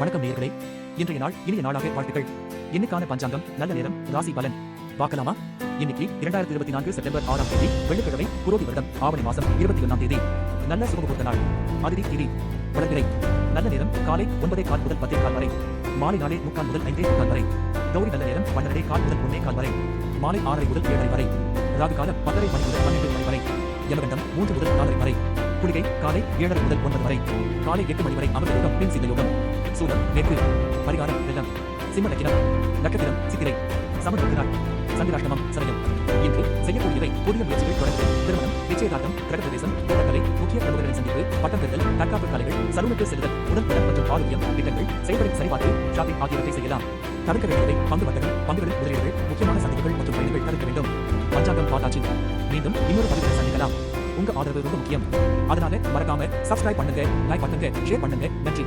வணக்கம் நேயர்களே. இன்றைய நாள் இனிய நாளாக வாழ்த்துக்கள். இன்னைக்கான பஞ்சாங்கம் நல்ல நேரம் ராசி பலன். பார்க்கலாமா? இன்னைக்கு இரண்டாயிரத்தி இருபத்தி நான்கு செப்டம்பர் ஆறாம் தேதி வெள்ளிக்கிழமை புரோதி வருடம் ஆவணி மாசம் இருபத்தி ஒன்றாம் தேதி. நல்ல சுகமுகூர்த்த நாள். அதிரி திரி வளர்கிறை நல்ல நேரம் காலை ஒன்பதே கால் முதல் பத்தே கால் வரை. மாலை நாளே முக்கால் முதல் ஐந்தே முக்கால் வரை. கௌரி நல்ல நேரம் பன்னெண்டே கால் முதல் ஒன்னே கால் வரை. மாலை ஆறரை முதல் ஏழரை வரை. ராகு காலம் பத்தரை மணி முதல் பன்னெண்டு மணி வரை. யமகண்டம் மூன்று முதல் நாலரை வரை. குளிகை காலை ஏழரை முதல் ஒன்பது வரை. காலை எட்டு மணி வரை அமிர்த யோகம் பின் சித்த யோகம். சூலம் நெற்று பரிகாரம் வெள்ளம் சிம்ம லக்கினம் நட்சத்திரம் சித்திரை. சமநோக்கு சந்திராஷ்டமம் சதயம் இன்று செய்யக்கூடியவை புதிய முயற்சிகள் தொடர்ந்து. திருமணம் நிச்சயதார்த்தம் கிரகப்பிரவேசம் தோட்டக்கலை முக்கிய பிரமுகர்களின் சந்திப்பு பட்டம் பெறுதல் தற்காப்பு கலைகள் சலூனுக்கு செல்லுதல் உடல் மற்றும் ஆரோக்கியம் திட்டங்கள் செயல்படும் சரிபார்த்து ஷாப்பிங் ஆகியவற்றை செய்யலாம். தடுக்க வேண்டியவை பங்கு வர்த்தகம் பங்குகளில் முதலீடுகள் முக்கியமான சந்திப்புகள் மற்றும் பயணங்கள் தடுக்க வேண்டும். பஞ்சாங்கம் பார்த்தாச்சு மீண்டும் இன்னொரு பதிவில் சந்திக்கலாம். உங்க ஆதரவு ரொம்ப முக்கியம். அதனால மறக்காம சப்ஸ்கிரைப் பண்ணுங்க லைக் பண்ணுங்க ஷேர் பண்ணுங்க. நன்றி.